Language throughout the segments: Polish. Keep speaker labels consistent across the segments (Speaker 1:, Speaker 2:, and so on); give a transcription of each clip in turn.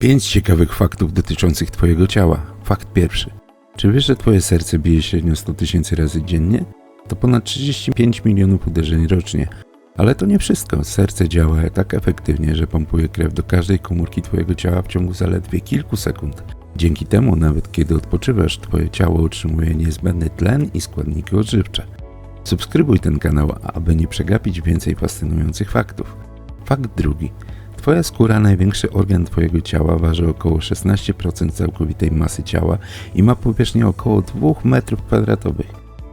Speaker 1: Pięć ciekawych faktów dotyczących Twojego ciała. Fakt pierwszy. Czy wiesz, że Twoje serce bije średnio 100 tysięcy razy dziennie? To ponad 35 milionów uderzeń rocznie. Ale to nie wszystko. Serce działa tak efektywnie, że pompuje krew do każdej komórki Twojego ciała w ciągu zaledwie kilku sekund. Dzięki temu, nawet kiedy odpoczywasz, Twoje ciało otrzymuje niezbędny tlen i składniki odżywcze. Subskrybuj ten kanał, aby nie przegapić więcej fascynujących faktów. Fakt drugi. Twoja skóra, największy organ Twojego ciała, waży około 16% całkowitej masy ciała i ma powierzchnię około 2 m2.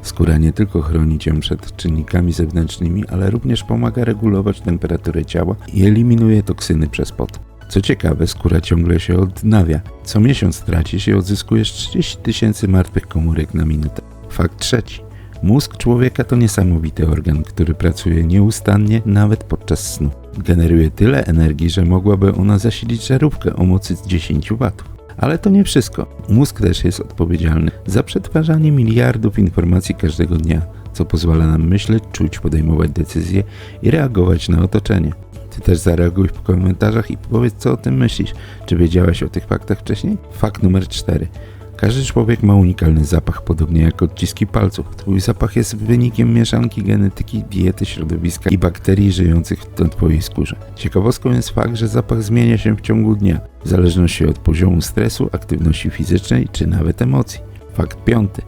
Speaker 1: Skóra nie tylko chroni Cię przed czynnikami zewnętrznymi, ale również pomaga regulować temperaturę ciała i eliminuje toksyny przez pot. Co ciekawe, skóra ciągle się odnawia. Co miesiąc tracisz i odzyskujesz 30 tysięcy martwych komórek na minutę. Fakt trzeci. Mózg człowieka to niesamowity organ, który pracuje nieustannie nawet podczas snu. Generuje tyle energii, że mogłaby ona zasilić żarówkę o mocy 10 W. Ale to nie wszystko. Mózg też jest odpowiedzialny za przetwarzanie miliardów informacji każdego dnia, co pozwala nam myśleć, czuć, podejmować decyzje i reagować na otoczenie. Ty też zareaguj w komentarzach i powiedz, co o tym myślisz. Czy wiedziałaś o tych faktach wcześniej? Fakt numer 4. Każdy człowiek ma unikalny zapach, podobnie jak odciski palców. Twój zapach jest wynikiem mieszanki genetyki, diety, środowiska i bakterii żyjących na Twojej skórze. Ciekawostką jest fakt, że zapach zmienia się w ciągu dnia, w zależności od poziomu stresu, aktywności fizycznej czy nawet emocji. Fakt piąty.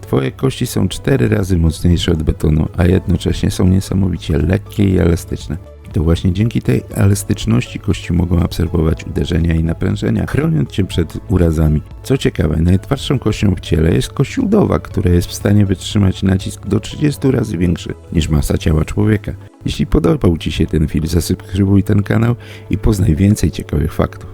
Speaker 1: Twoje kości są cztery razy mocniejsze od betonu, a jednocześnie są niesamowicie lekkie i elastyczne. To właśnie dzięki tej elastyczności kości mogą absorbować uderzenia i naprężenia, chroniąc cię przed urazami. Co ciekawe, najtwardszą kością w ciele jest kość udowa, która jest w stanie wytrzymać nacisk do 30 razy większy niż masa ciała człowieka. Jeśli podobał Ci się ten film, zasubskrybuj ten kanał i poznaj więcej ciekawych faktów.